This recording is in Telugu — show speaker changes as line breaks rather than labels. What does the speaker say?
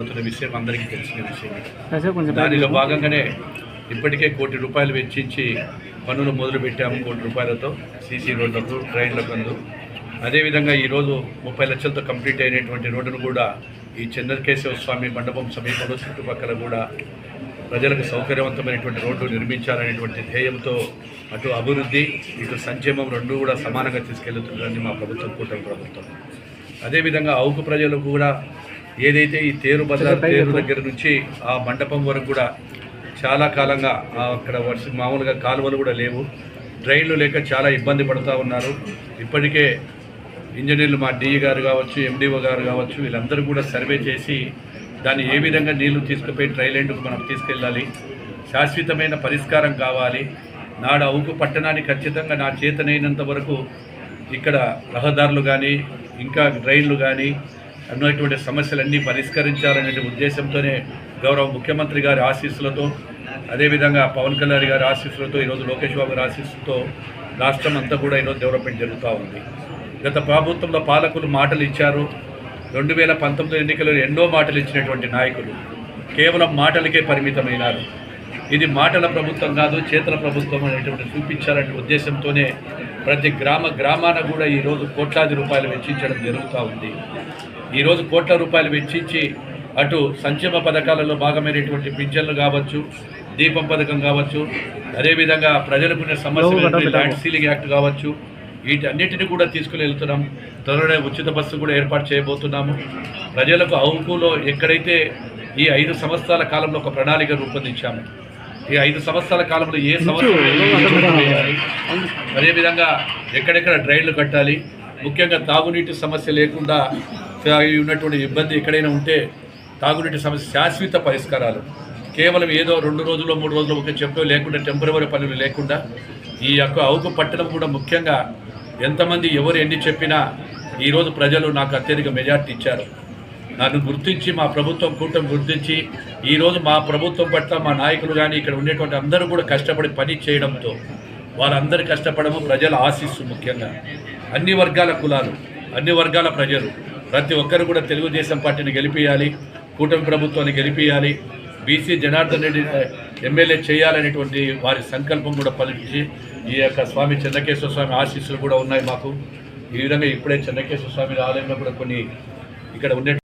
జరుగుతున్న విషయం అందరికీ తెలిసిన విషయం దానిలో భాగంగానే ఇప్పటికే కోటి రూపాయలు వెచ్చించి పనులు మొదలు పెట్టాము కోటి రూపాయలతో సీసీ రోడ్లకు ట్రైన్లకు అందు. అదేవిధంగా ఈరోజు ముప్పై లక్షలతో కంప్లీట్ అయినటువంటి రోడ్డును కూడా ఈ చంద్రకేశవ స్వామి మండపం సమీపంలో చుట్టుపక్కల కూడా ప్రజలకు సౌకర్యవంతమైనటువంటి రోడ్డు నిర్మించాలనేటువంటి ధ్యేయంతో అటు అభివృద్ధి ఇటు సంక్షేమం రెండు కూడా సమానంగా తీసుకెళ్తుందని మా ప్రభుత్వం కూటమి ప్రభుత్వం. అదేవిధంగా అవుకు ప్రజలకు కూడా ఏదైతే ఈ తేరు బజార్ తేరు దగ్గర నుంచి ఆ మండపం వరకు కూడా చాలా కాలంగా అక్కడ వర్ష మామూలుగా కాలువలు కూడా లేవు. డ్రైన్లు లేక చాలా ఇబ్బంది పడుతూ ఉన్నారు. ఇప్పటికే ఇంజనీర్లు మా డిఈ గారు కావచ్చు ఎండిఓ గారు కావచ్చు వీళ్ళందరూ కూడా సర్వే చేసి దాన్ని ఏ విధంగా నీళ్ళు తీసుకుపోయి డ్రైలైన్కు మనం తీసుకెళ్ళాలి శాశ్వతమైన పరిష్కారం కావాలి నాడు అవుకు పట్టణానికి ఖచ్చితంగా నా చేతనైనంత వరకు ఇక్కడ రహదారులు కానీ ఇంకా డ్రైన్లు కానీ అన్నటువంటి సమస్యలన్నీ పరిష్కరించాలనే ఉద్దేశంతోనే గౌరవ ముఖ్యమంత్రి గారి ఆశీస్సులతో అదేవిధంగా పవన్ కళ్యాణ్ గారి ఆశీస్సులతో ఈరోజు లోకేష్ బాబు గారి ఆశీస్సులతో రాష్ట్రం అంతా కూడా ఈరోజు డెవలప్మెంట్ జరుగుతూ ఉంది. గత ప్రభుత్వంలో పాలకులు మాటలు ఇచ్చారు. రెండు వేల పంతొమ్మిది ఎన్నికల్లో ఎన్నో మాటలు ఇచ్చినటువంటి నాయకులు కేవలం మాటలకే పరిమితమైనారు. ఇది మాటల ప్రభుత్వం కాదు చేతల ప్రభుత్వం అనేటువంటి చూపించాలనే ఉద్దేశంతోనే ప్రతి గ్రామ గ్రామాన కూడా ఈరోజు కోట్లాది రూపాయలు వెచ్చించడం జరుగుతూ ఉంది. ఈరోజు కోట్ల రూపాయలు వెచ్చించి అటు సంక్షేమ పథకాలలో భాగమైనటువంటి పింఛన్లు కావచ్చు దీపం పథకం కావచ్చు అదేవిధంగా ప్రజలకు ఉన్న సమస్యలు ల్యాండ్ సీలింగ్ యాక్ట్ కావచ్చు వీటన్నిటిని కూడా తీసుకుని వెళ్తున్నాం. త్వరలో ఉచిత బస్సు కూడా ఏర్పాటు చేయబోతున్నాము. ప్రజలకు అవుకులో ఎక్కడైతే ఈ ఐదు సంవత్సరాల కాలంలో ఒక ప్రణాళిక రూపొందించాము ఈ ఐదు సంవత్సరాల కాలంలో ఏ సంవత్సరం అదేవిధంగా ఎక్కడెక్కడ డ్రైన్లు కట్టాలి? ముఖ్యంగా తాగునీటి సమస్య లేకుండా ఉన్నటువంటి ఇబ్బంది ఎక్కడైనా ఉంటే తాగునీటి సమస్య శాశ్వత పరిష్కారాలు. కేవలం ఏదో రెండు రోజులు మూడు రోజులు ఒక చెప్పో లేకుండా టెంపరవరీ పనులు లేకుండా ఈ యొక్క అవుకు పట్టణం కూడా ముఖ్యంగా ఎంతమంది ఎవరు ఎన్ని చెప్పినా ఈరోజు ప్రజలు నాకు అత్యధిక మెజార్టీ ఇచ్చారు. నన్ను గుర్తించి మా ప్రభుత్వం కూటమి గుర్తించి ఈరోజు మా ప్రభుత్వం పట్ల మా నాయకులు కానీ ఇక్కడ ఉండేటువంటి అందరూ కూడా కష్టపడి పని చేయడంతో వాళ్ళందరి కష్టపడము ప్రజల ఆశీస్సు ముఖ్యంగా. అన్ని వర్గాల కులాలు అన్ని వర్గాల ప్రజలు ప్రతి ఒక్కరు కూడా తెలుగుదేశం పార్టీని గెలిపియాలి కూటమి ప్రభుత్వాన్ని గెలిపించాలి బీసీ జనార్దన్ రెడ్డి ఎమ్మెల్యే చేయాలనేటువంటి వారి సంకల్పం కూడా పలికించి ఈ యొక్క స్వామి చెన్నకేశ్వర స్వామి ఆశీస్సులు కూడా ఉన్నాయి మాకు. ఈ విధంగా ఇప్పుడే చెన్నకేశ్వర స్వామి ఆలయంలో కూడా కొన్ని ఇక్కడ ఉండే